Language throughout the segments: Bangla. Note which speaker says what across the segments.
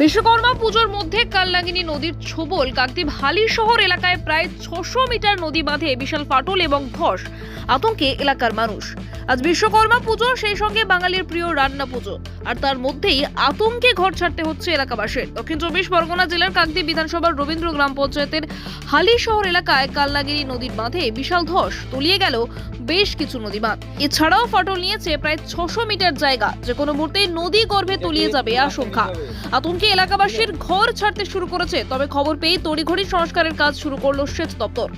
Speaker 1: বিশ্বকর্মা পুজোর মধ্যে কালনাগিনী নদীর ছোবল কাকদ্বীপ হালি শহর এলাকায় প্রায় ছশো মিটার নদী বাঁধে বিশাল ফাটল এবং ধস। আতঙ্কে এলাকার মানুষ। আজ বিশ্বকর্মা পুজো, সেই সঙ্গে বাঙালির প্রিয় রান্না পুজো। আর তার মধ্যেই আতঙ্কে ঘর ছাড়তে হচ্ছে এলাকাবাসীর। দক্ষিণ চব্বিশ পরগনা জেলার কাকদ্বীপ বিধানসভার রবীন্দ্র গ্রাম পঞ্চায়েতের হালি শহর এলাকায় কালনাগিরি নদীর বাঁধে বিশাল ধস। তলিয়ে গেল বেশ কিছু নদী বাঁধ। এছাড়াও ফাটল নিয়েছে প্রায় ছশো মিটার জায়গা। যে কোনো মুহূর্তে নদী গর্ভে তলিয়ে যাবে আশঙ্কা। আতঙ্কে এলাকাবাসীর ঘর ছাড়তে শুরু করেছে, তবে খবর পেয়ে তড়িঘড়ি সংস্কারের কাজ শুরু করল সেচ দপ্তর।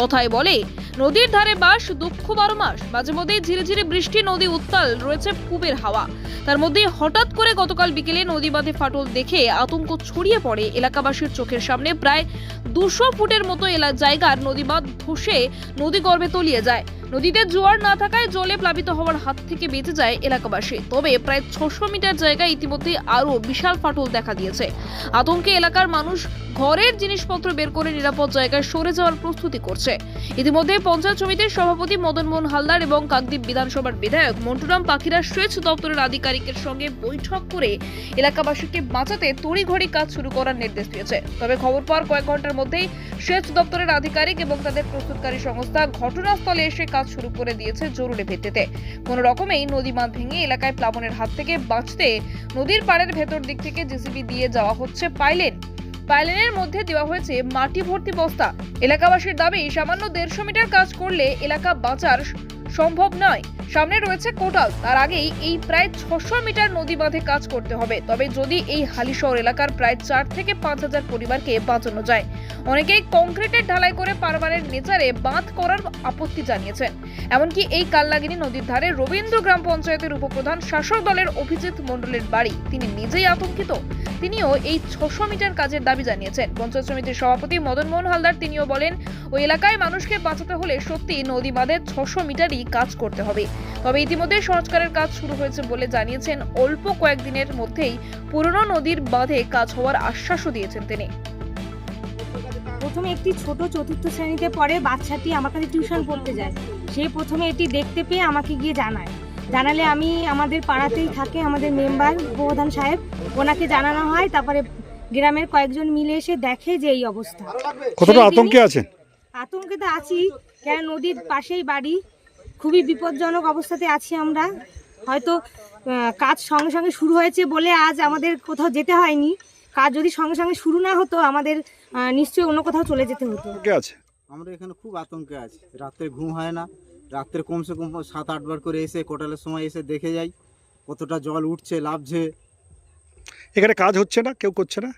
Speaker 1: কথায় বলে, নদীর ধারে বাস, দুঃখ বারো মাস। মাঝে মধ্যেই ঝিরে বৃষ্টি, নদী উত্তাল, রয়েছে পুবের হাওয়া। তার মধ্যে হঠাৎ করে গতকাল বিকেলে নদী বাঁধে ফাটল দেখে আতঙ্ক ছড়িয়ে পড়ে এলাকাবাসীর চোখের সামনে। প্রায় দুশো ফুটের মতো এলা জায়গার নদী বাঁধ ধসে নদী গর্ভে তলিয়ে যায়। নদীতে জোয়ার না থাকায় জলে প্লাবিত হওয়ার হাত থেকে বেঁচে যায় এলাকাবাসী। তবে প্রায় ছশো মিটার জায়গায় ইতিমধ্যে আরও বিশাল ফাটল দেখা দিয়েছে। আতঙ্কে এলাকার মানুষ ঘরের জিনিসপত্র বের করে নিরাপদ জায়গায় সরে যাওয়ার প্রস্তুতি করছে। ইতিমধ্যে পঞ্চায়েত সমিতির সভাপতি মদন মোহন হালদার এবং কাকদ্বীপ বিধানসভার বিধায়ক মন্টুরাম পাখিরা সেচ দপ্তরের আধিকারিকের সঙ্গে বৈঠক করে এলাকাবাসীকে বাঁচাতে তড়িঘড়ি কাজ শুরু করার নির্দেশ দিয়েছে। তবে খবর পাওয়ার কয়েক ঘণ্টার মধ্যেই সেচ দপ্তরের আধিকারিক এবং তাদের প্রস্তুতকারী সংস্থা ঘটনাস্থলে এসে কাজ শুরু করে দিয়েছে জরুরি ভিত্তিতে। কোনো রকমেই নদী বাঁধ ভেঙে এলাকায় প্লাবনের হাত থেকে বাঁচতে নদীর পাড়ের ভেতর দিক থেকে জেসিবি দিয়ে যাওয়া হচ্ছে পাইলেন। পাইলেনের মধ্যে দেওয়া হয়েছে মাটি ভর্তি বস্তা। এলাকাবাসীর দাবি, সামান্য দেড়শো মিটার কাজ করলে এলাকা বাঁচার সম্ভব নয়। সামনে রয়েছে কোটাল, তার আগেই এই প্রায় ছশো মিটার নদী বাঁধে কাজ করতে হবে। তবে যদি এই হালিশহর এলাকার প্রায় চার থেকে পাঁচ হাজার পরিবারকে বাঁচানো যায়, অনেকেই কংক্রিটের ঢালাই করে পারমানেন্ট নেচারে বাঁধ করার আপত্তি জানিয়েছেন। এমনকি এই কাল্লাগিনী নদীর ধারে রবীন্দ্র গ্রাম পঞ্চায়েতের উপপ্রধান শাসক দলের অভিজিৎ মণ্ডলের বাড়ি, তিনি নিজেই আতঙ্কিত। তিনিও এই ছশো মিটার কাজের দাবি জানিয়েছেন। পঞ্চায়েত সমিতির সভাপতি মদন মোহন হালদার তিনিও বলেন, ওই এলাকায় মানুষকে বাঁচাতে হলে সত্যি নদী বাঁধের ছশো মিটারই কাজ করতে হবে। তবে ইতিমধ্যে সংস্কারের কাজ শুরু হয়েছে বলে জানিয়েছেন অল্প কয়েকদিনের মধ্যেই পুরনো নদীর বাঁধে কাজ হওয়ার আশ্বাসও দিয়েছেন তিনি।
Speaker 2: প্রথমে একটি ছোট চতুর্থ শ্রেণীতে পড়ে বাচ্চাটি আমার কাছে টিউশন পড়তে যায়। সে প্রথমে এটি দেখতে পেয়ে আমাকে গিয়ে জানায়। জানালে আমি আমাদের পাড়াতেই থাকে আমাদের মেম্বার প্রধান সাহেব। ওনাকে জানানো হয় তারপরে গ্রামের কয়েকজন মিলে এসে দেখে যে এই অবস্থা।
Speaker 3: কতটা আতঙ্কে আছেন?
Speaker 2: আতঙ্কে তো আছি কেন নদীর পাশেই বাড়ি? খুবই বিপজ্জনক অবস্থাতে আছি আমরা। হয়তো কাজ সঙ্গে সঙ্গে শুরু হয়েছে বলে আজ আমাদের কোথাও যেতে হয়নি। কাজ যদি সঙ্গে সঙ্গে শুরু না হতো আমাদের নিশ্চয়ই অন্য কোথাও চলে যেতে হতো।
Speaker 3: আছে?
Speaker 4: আমরা এখানে খুব আতঙ্কে আছি। রাত্রে ঘুম হয় না। রাত্রে কমসে কম সাত আটবার করে এসে কোটালের সময় এসে দেখে যাই কতটা জল উঠছে লাভছে।
Speaker 3: এখানে কাজ হচ্ছে না? কেউ করছে না?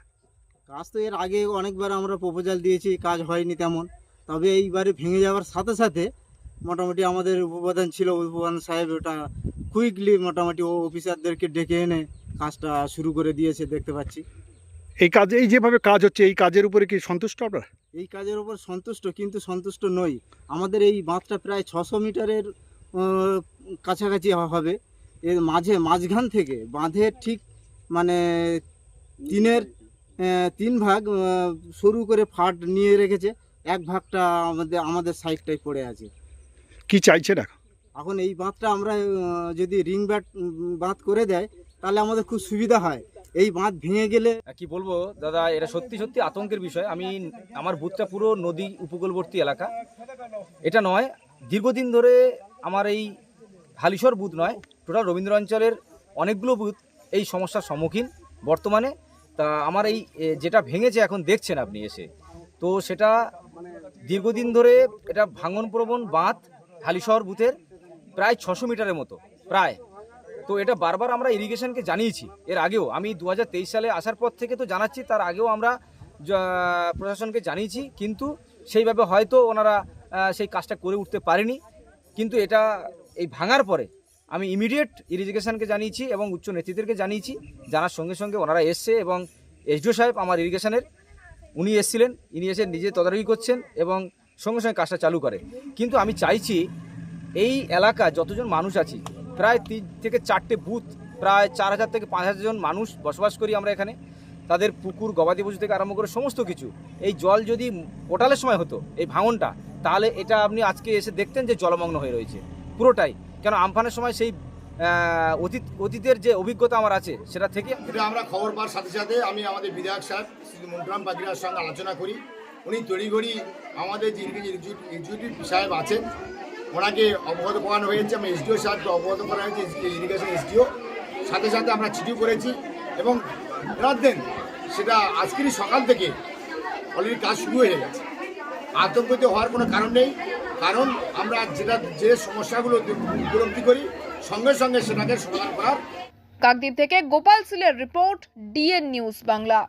Speaker 4: কাজ তো এর আগে অনেকবার আমরা প্রপোজাল দিয়েছি কাজ হয়নি তেমন। তবে এইবারে ভেঙে যাওয়ার সাথে সাথে মোটামুটি আমাদের উপপ্রধান ছিল উপপ্রধান সাহেব ওটা কুইকলি মোটামুটি ও অফিসারদেরকে ডেকে এনে কাজটা শুরু করে দিয়েছে দেখতে পাচ্ছি।
Speaker 3: এই কাজ এই যেভাবে কাজ হচ্ছে এই কাজের উপরে কি সন্তুষ্ট আপনারা?
Speaker 4: এই কাজের ওপর সন্তুষ্ট কিন্তু সন্তুষ্ট নই। আমাদের এই বাঁধটা প্রায় ছশো মিটারের কাছাকাছি হবে। এর মাঝে মাঝখান থেকে বাঁধের ঠিক মানে তিনের তিন ভাগ সরু করে ফাট নিয়ে রেখেছে। এক ভাগটা আমাদের আমাদের সাইডটাই পড়ে আছে।
Speaker 3: কি চাইছে না
Speaker 4: এখন এই বাঁধটা আমরা যদি রিং ব্যাট বাঁধ করে দেয় তাহলে আমাদের খুব সুবিধা হয়। এই বাঁধ ভেঙে গেলে
Speaker 5: কি বলব? দাদা, এটা সত্যি সত্যি আতঙ্কের বিষয়। আমি, আমার বুথটা পুরো নদী উপকূলবর্তী এলাকা। এটা নয়, দীর্ঘদিন ধরে আমার এই হালিশর বুথ নয়, টোটাল রবীন্দ্র অঞ্চলের অনেকগুলো বুথ এই সমস্যার সম্মুখীন বর্তমানে। তা আমার এই যেটা ভেঙেছে এখন দেখছেন আপনি এসে। তো সেটা দীর্ঘদিন ধরে এটা ভাঙন প্রবণ বাঁধ হালিশহর বুথের প্রায় ছশো মিটারের মতো, প্রায়। তো এটা বারবার আমরা ইরিগেশনকে জানিয়েছি। এর আগেও, আমি দু হাজার তেইশ সালে আসার পর থেকে তো জানাচ্ছি, তার আগেও আমরা প্রশাসনকে জানিয়েছি, কিন্তু সেইভাবে হয়তো ওনারা সেই কাজটা করে উঠতে পারেনি। কিন্তু এটা এই ভাঙার পরে আমি ইমিডিয়েট ইরিগেশনকে জানিয়েছি এবং উচ্চ নেতৃত্বকে জানিয়েছি। জানার সঙ্গে সঙ্গে ওনারা এসছে এবং এসডিও সাহেব আমার ইরিগেশনের উনি এসছিলেন, ইনি এসে নিজে তদারকি করছেন এবং সঙ্গে সঙ্গে কাজটা চালু করে। কিন্তু আমি চাইছি, এই এলাকা যতজন মানুষ আছি প্রায় তিন থেকে চারটে বুথ, প্রায় চার হাজার থেকে পাঁচ হাজার জন মানুষ বসবাস করি আমরা এখানে। তাদের পুকুর, গবাদি পশু থেকে আরম্ভ করে সমস্ত কিছু। এই জল যদি পোটালের সময় হতো, এই ভাঙনটা, তাহলে এটা আপনি আজকে এসে দেখতেন যে জলমগ্ন হয়ে রয়েছে। পুরোটাই। কেন, আমফানের সময় সেই অতীত, অতীতের যে অভিজ্ঞতা আমার আছে, সেটা থেকে
Speaker 6: আমরা খবর পাওয়ার সাথে সাথে আমি আমাদের বিধায়ক সাহেব, শ্রী মন্টুরাম পাত্রিকার সঙ্গে আলোচনা করি। উনি তড়িঘড়ি আমাদের যে এক্সিকিউটিভ সাহেব আছেন ওনাকে অবগত করানো হয়েছে, আমি এসডিও সাহেবকে অবগত করা হয়েছে ইরিগেশন এসডিও। সাথে সাথে আমরা চিঠিও করেছি এবং রাত দেন সেটা আজকেরই সকাল থেকে অলরেডি কাজ শুরু হয়ে গেছে। আতঙ্কিত হওয়ার কোনো কারণ নেই, কারণ আমরা যেটা, যে সমস্যাগুলো উপলব্ধি করি, সঙ্গে সঙ্গে সেটাকে সমাধান করার
Speaker 1: কাকদ্বীপ থেকে গোপাল সিলের রিপোর্ট, ডিএন নিউজ বাংলা।